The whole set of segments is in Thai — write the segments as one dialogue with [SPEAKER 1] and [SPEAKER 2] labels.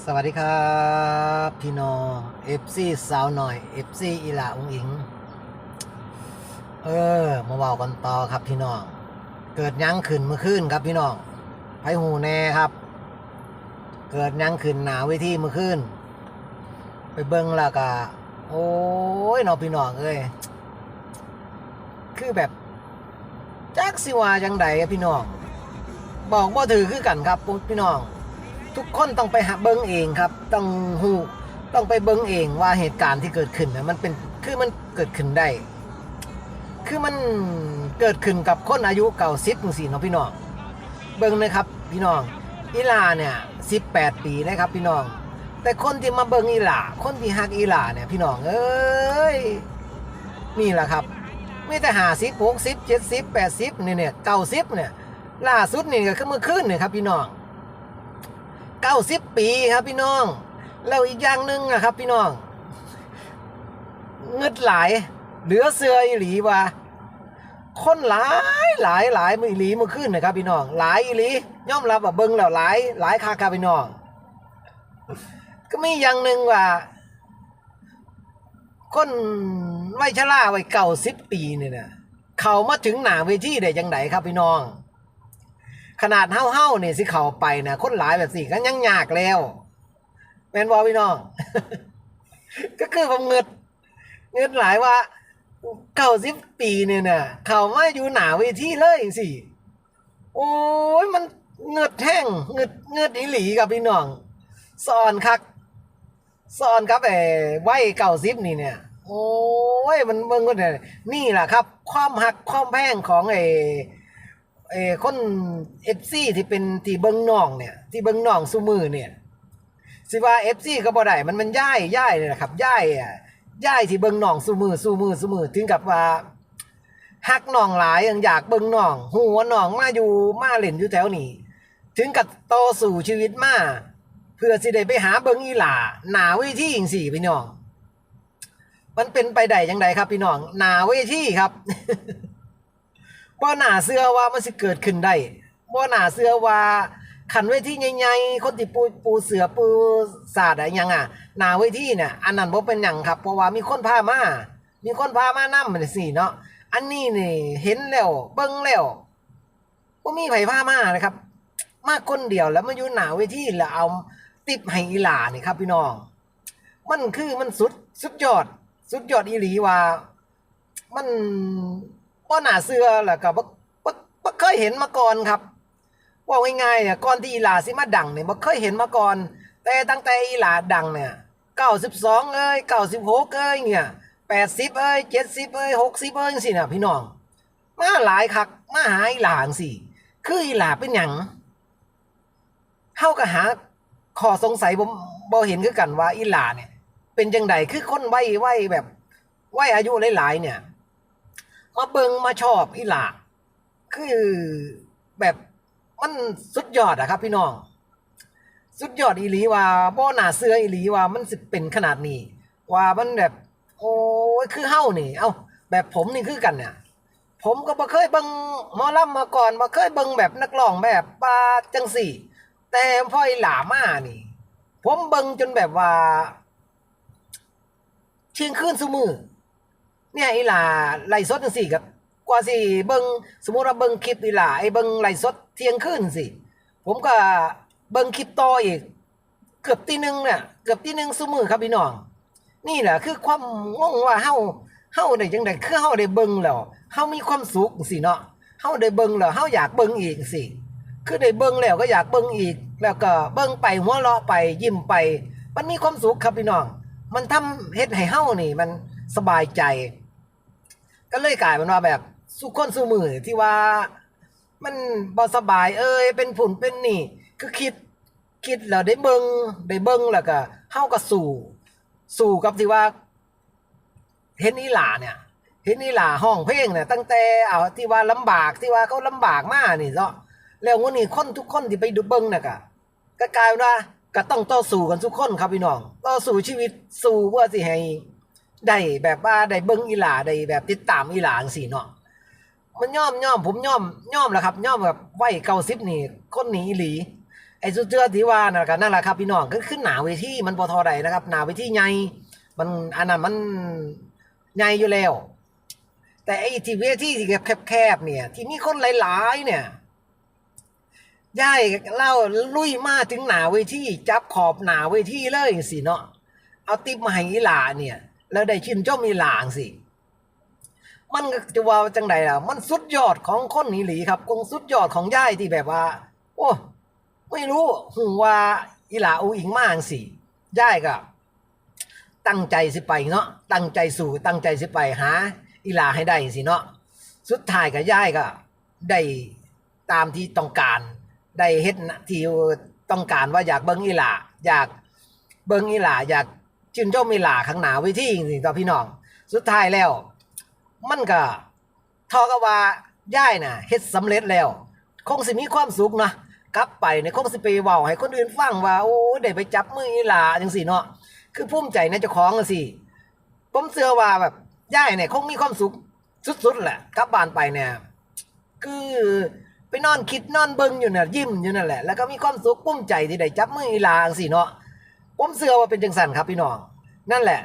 [SPEAKER 1] สวัสดีครับ พี่น้องเอฟซีสาวหน่อยเอฟซีอีหลาองอิง เออมาเบากันต่อครับพี่น้อง เกิดยังขึ้นเมื่อคืนครับพี่น้องไผหูแน่ครับ เกิดยังขึ้นหนาเวทีเมื่อคืนไปเบิ้งล้วก็โอ้ยน้องพี่น้องเอ้ยคือแบบจักสิวาจังใดอะพี่น้อง บอกว่าถือคือกันครับพี่น้อง ทุกคนต้องไปหาเบิ้งเองครับ ต้องหูต้องไปเบิ้งเองว่าเหตุการณ์ที่เกิดขึ้นนะมันเป็นคือมันเกิดขึ้นได้ คือมันเกิดขึ้นกับคนอายุเก่าสิบสี่เนาะพี่น้องเบิ้งนะครับ พี่น้องอีลาเนี่ยสิบแปดปีนะครับ พี่น้อง แต่คนที่มาเบิ้งอีลาคนที่ฮักอีลาเนี่ยพี่น้องเอ้ยนี่แหละครับไม่แต่หาสิบหกสิบเจ็ดสิบแปดสิบเนี่ยเนี่ยเก้าสิบเนี่ยล่าสุดนี่ก็คือเมื่อคืนเนี่ยครับพี่น้อง เก้าสิบปีครับพี่น้อง แล้วอีกอย่างหนึ่งนะครับพี่น้องเงึดหลาย เหลือเสืออีหลีว่าคนหลายหลายหลายมืออีหลีมื่อคืนนะครับพี่น้องหลายอีหลีย่อมรับว่าเบิ้งแล้วหลายหลายคาคาพี่น้อง ก็มีอย่างหนึ่งว่าคนวัยชราวัยเก่าสิบปีเนี่ยนะเขามาถึงหนาเวทีได้ยังไงครับพี่น้อง ขนาดเฮ้าๆเนี่ยสิเขาไปนะคนหลายแบบสี่ก็ยังยากแล้ว แมนบอพี่น้อง ก็คือผมเงิดเงิดหลายว่าเก้าสิบปีเนี่ยนะเขามาอยู่หนาเวทีเลยสิโอ้ยมันเงิดแห้งเงิดเงิดอีหลีกับพี่น้องสอนคักสอนครับไอ้ไว้เก้าสิบนี่เนี่ย โอ้ยมันเบิ่งก็เนี่ยนี่แหละครับ ความหักความแพงของไอ้ เออคนเอฟซีที่เป็นที่เบิงน้องเนี่ย ที่เบิงน้องซูมือเนี่ยสิว่าเอฟซีก็บ่ได้มันมันย่ายย่ายเลยนะครับย่ายอะย่ายที่เบิงน้องซูมือซูมือซูมือถึงกับว่าฮักน้องหลายยังอยากเบิงน้อง หัวน้องมาอยู่มาเล่นอยู่แถวนี้ ถึงกับต่อสู่ชีวิตมาเพื่อสิได้ไปหาเบิงอีหล่าหนาเวทีจังสี่พี่น้อง มันเป็นไปได้ยังไงครับพี่น้องหนาเวทีครับ บ่หนาเสื้อว่ามันสิเกิดขึ้นได้บ่หนาเสื้อว่าขันเวทีใหญ่ๆคนที่ปูปูเสือปูสาดอะไรยังอะหนาเวทีเนี่ยอันนั้นบ่เป็นหยังครับ เพราะว่ามีคนพามา มีคนพามานำมันสิเนาะอันนี้นี่เห็นแล้วเบิ่งแล้วบ่มีไผพามานะครับ มาคนเดียวแล้วมาอยู่หนาเวทีแล้วเอาติปให้อีหลานี่ครับ พี่น้อง มันคือมันสุดสุดยอด สุดยอดอีหลีว่า มัน บ่หนาเสือแหละครับบ่บ่บ่เคยเห็นมาก่อนครับ ว่าง่ายๆเนี่ยก่อนที่อีหลาสิมาดังเนี่ยบ่เคยเห็นมาก่อน แต่ตั้งแต่อีหลาดังเนี่ย92เอ้ย96เอ้ยเนี่ย80เอ้ย70เอ้ย60เอ้ยจังซี่น่ะพี่น้อง มาหลายคักมาหาอีหลาจังซี่คืออีหลาเป็นหยังเฮาก็หาข้อสงสัยผมบ่เห็นคือกันว่าอีหลาเนี่ย เป็นจังไดคือคนวัยวัยแบบวัยอายุหลายๆเนี่ย มาเบิงมาชอบอีหลาคือแบบมันสุดยอดอะครับ พี่น้อง สุดยอดอีหลีว่าบ่หนาเสื้ออีหลีว่ามันสิเป็นขนาดนี้ ว่ามันแบบ โอ้ยคือเฮ้านี่ เอ้าแบบผมนี่คือกันเนี่ยผมก็บ่เคยเบิงมอลำมาก่อนบ่เคยเบิงแบบนักร้องแบบปาจังสี่ แต่พออีหลามานี่ ผมเบิงจนแบบว่า เชียงคืนซุมือ เนี่ยอีหลาไล่สดจังซี่ครับกว่าสิเบิ่งสมมุติว่าเบิ่งคลิปอีหลาไอ้เบิ่งไล่สดเที่ยงคืนสิผมก็เบิ่งคลิปต่ออีก เกือบตีหนึ่งเนี่ยเกือบตีหนึ่งซุมือครับพี่น้อง นี่แหละคือความงงว่าเฮาเฮาได้จังได๋คือเฮาได้เบิ่งแล้วเฮามีความสุขสิเนาะเฮาได้เบิ่งแล้วเฮาอยากเบิ่งอีกสิคือได้เบิ่งแล้วก็อยากเบิ่งอีก แล้วก็เบิ่งไปหัวเราะไปยิ้มไป มันมีความสุขครับพี่น้อง มันทำเฮ็ดให้เฮานี่มันสบายใจ ก็เลยกลายเป็นว่าแบบสุคนสุมือที่ว่า มันบ่สบาย เอ้ยเป็นผุนเป็นนี่ คือคิดคิดแล้วได้เบิงได้เบิงแล้วก็เฮาก็สู้สู้กับที่ว่า เห็นอีหลาเนี่ยเห็นอีหลาห้องเพลงเนี่ยตั้งแต่เอาที่ว่าลำบากที่ว่าเขาลำบากมากนี่เนาะแล้ววันนี้คนทุกคนที่ไปดูเบิงเนี่ยก็ก็กลายเป็นว่าก็ต้องต่อสู้กันทุกคนครับพี่น้องต่อสู้ชีวิตสู้เพื่อสิให้ ได้แบบว่าได้เบิ้งอีหลาได้แบบติดตามอีหลาจังซี่เนาะมันย่อมย่อมผมย่อมย่อมแหละครับย่อมแบบไหวเกาสิบนี่คนหนีหลีไอ้สุดเทือที่ว่านะกันนั่นแหละครับพี่น้องก็ขึ้นหนาเวทีมันบ่เทอใดนะครับหนาเวทีใหญ่มันอันนั้นมันใหญ่อยู่แล้ว แต่ไอ้ที่เวทีที่แคบๆเนี่ย ที่มีคนหลายๆเนี่ยย่ายเล่าลุยมาถึงหนาเวทีจับขอบหนาเวทีเลยสิเนาะเอาติปมาให้อีหลาเนี่ย แล้วได้ชื่นชมอีหลางสิ มันก็จะว่าจังใดล่ะ มันสุดยอดของคนหนีหลีครับคงสุดยอดของย่ายที่แบบว่า โอ้ไม่รู้หูว่าอีหลาอูอิงมากสิย่ายก็ตั้งใจสิไปเนาะตั้งใจสู่ตั้งใจสิไปหาอีหลาให้ได้สิเนาะสุดท้ายก็ย่ายก็ได้ตามที่ต้องการ ได้เฮ็ดนะที่ต้องการว่าอยากเบิ่งอีหลาอยากเบิ่งอีหลาอยาก ชื่นชมอีหลาข้างหน้าเวทีจริต่อพี่น้อง สุดท้ายแล้ว มันก็ทอกับว่าย่ายน่ะเฮ็ดสำเร็จแล้ว คงสิมีความสุขเนาะกลับไปเนี่ยคงสิไปเว้าให้คนอื่นฟังว่าโอ้ได้ไปจับมืออีหลาจังซี่เนาะคือภูมิใจในเจ้าของจังซี่ผมเชื่อว่าแบบย่ายเนี่ยคงมีความสุขสุดๆแหละกลับบ้านไปเนี่ยคือไปนอนคิดนอนเบิ่งอยู่น่ะยิ้มอยู่นั่นแหละแล้วก็มีความสุขภูมิใจที่ได้จับมืออีหลาจังซี่เนาะ ผมเชื่อว่าเป็นจังซั่นครับพี่น้อง นั่นแหละ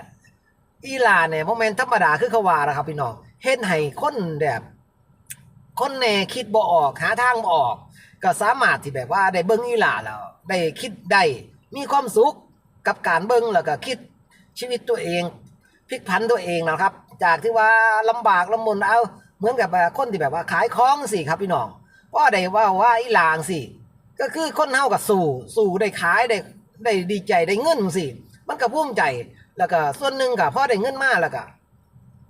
[SPEAKER 1] อีหลาเนี่ยโมเมนธรรมดาคือเขาว่านะครับ พี่น้องเฮ็ดให้คนแบบคนแน่คิดบ่ออกหาทางบ่ออก ก็สามารถที่แบบว่าได้เบิ่งอีหลาแล้วได้คิดได้มีความสุขกับการเบิ่งแล้วก็คิดชีวิตตัวเองพลิกผันตัวเองนะครับ จากที่ว่าลำบากลำบนเอาเหมือนกับคนที่แบบว่าขายของสิครับพี่น้องเพราได้ว่าว่าอีหลางสิก็คือคนเฮากับสู่สู่ได้ขายได้ ได้ดีใจได้เงินสิมันก็ภูมิใจแล้วก็ส่วนหนึ่งก็พอได้เงินมาแล้วก็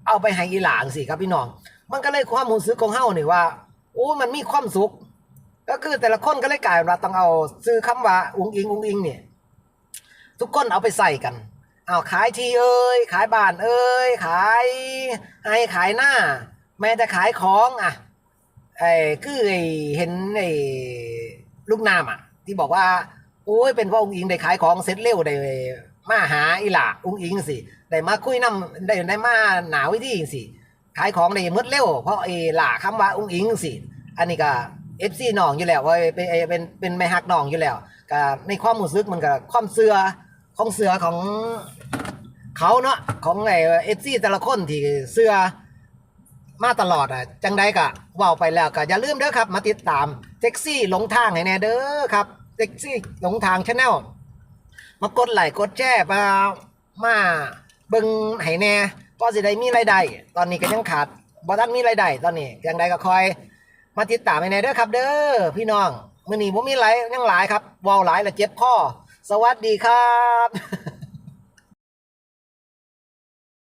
[SPEAKER 1] เอาไปให้อีหลางสิครับพี่น้อง มันก็เลยความรู้สึกของเฮานี่ว่าโอ้มันมีความสุข ก็คือแต่ละคนก็เลยกลายเป็นว่าต้องเอาซื้อคำว่าอุ้งอิงอุ้งอิงเนี่ยทุกคนเอาไปใส่กันเอาขายทีเอ้ยขายบ้านเอ้ยขายให้ขายหน้า แม้แต่ขายของอะไอ้คือไอ้เห็นไอ้ลูกน้ำอะ ที่บอกว่า โอ้ยเป็นเพราะองค์อิงได้ขายของเสร็จเร็วได้มาหาอีหล่าองค์อิงสิได้มาคุยน้ำได้ได้มาหนาวิธีสิขายของได้หมดเร็วเพราะไอหล่าคำว่าองค์อิงสิอันนี้ก็เอฟซีน้องอยู่แล้วว่าเป็นเป็นเป็นเป็นแม่ฮักน้องอยู่แล้วก็ในความรู้สึกมันก็ความเสือของเสือของเขาเนาะของไอ้เอฟซีแต่ละคนที่เสือมาตลอดอะจังใดกะว่าวไปแล้วก็อย่าลืมเด้อครับ มาติดตามเซ็กซี่หลงทางให้แน่เด้อครับ เซ็กซี่หลงทางชาแนลมากดไลค์กดแชร์มามาเบิ่งให้แน่ก็สิได้มีรายได้ตอนนี้ก็ยังขาดบ่ทันมีรายได้ตอนนี้ยังใดก็คอย มาติดตามให้แน่เด้อครับ เด้อพี่น้องมื้อนี้บ่มีหลายยังหลายครับเว้าหลายและเจ็บคอสวัสดีครับ